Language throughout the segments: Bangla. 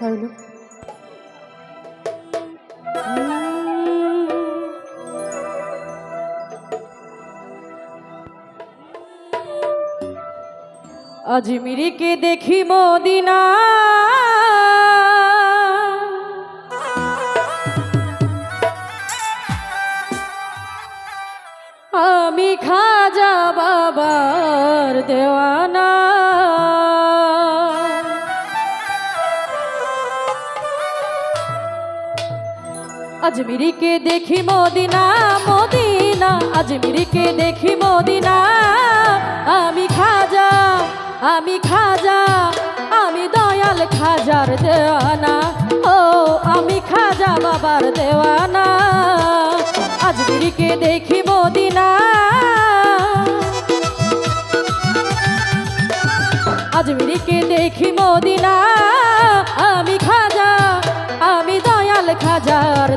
হইল। আজমিরিকে দেখি মদিনা। আমি খাজা বাবার দেওয়ানা। আজমিরিকে দেখি মদিনা মদিনা। আজমিরিকে দেখি মদিনা। আমি খাজা আমি খাজা, আমি দয়াল খাজার দেওয়ানা। ও, আমি খাজা বাবার দেওয়ানা। আজমিরিকে দেখি মদিনা। আজমিরিকে দেখি মদিনা।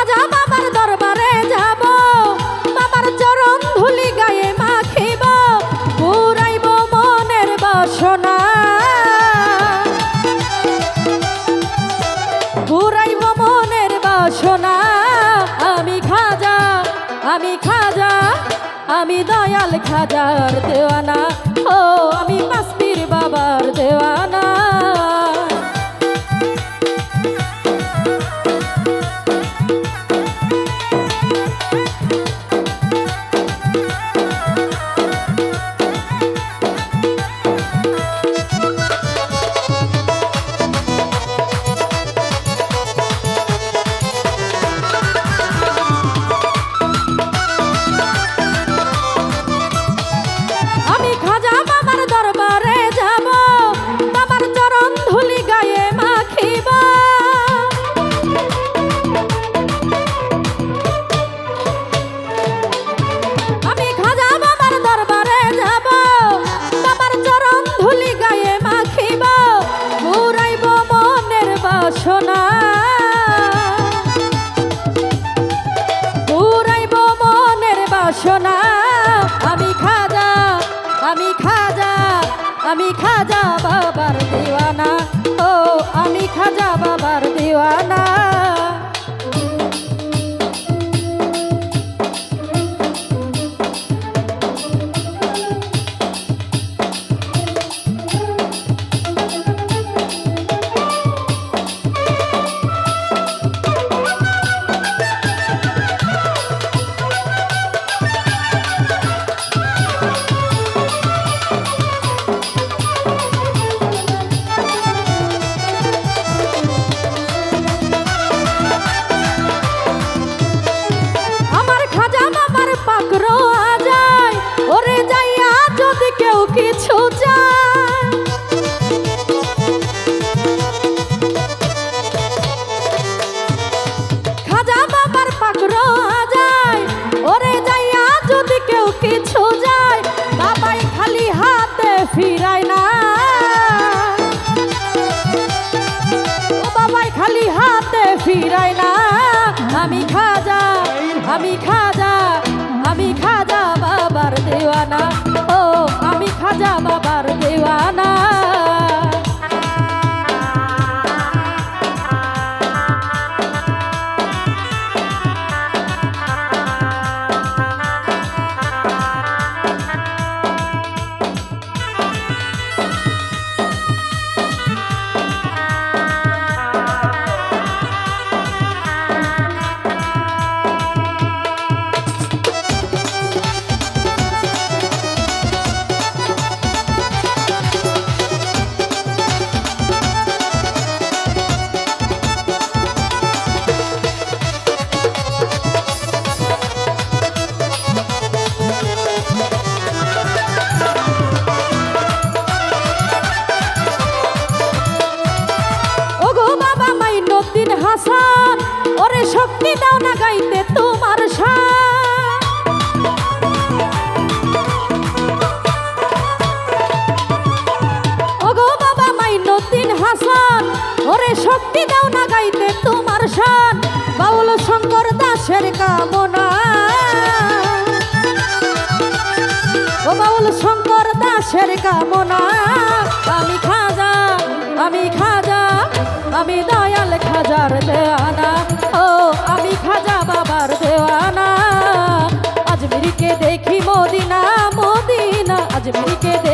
খাজা বাবার দরবারে যাব। বাবার চরণ ধুলি গায়ে মাখিব, পুরাইব মনের বাসনা। পুরাইব মনের বাসনা। আমি খাজা আমি খাজা, আমি দয়াল খাজার দেওয়ানা। ও, আমি মাস্তির মনের আমি খাজা আমি খাজা। শক্তি দাও না গাইতে তোমার ওগো বাবা হাসান, ওরে শক্তি দাও না গাইতে তোমার বাউল শঙ্কর দাসের কামনা। ও বাউল শঙ্কর দাসের কামনা। আমি খাজা আমি খাজা, আমি দয়াল মদিনা মদিনা আজমিরিকে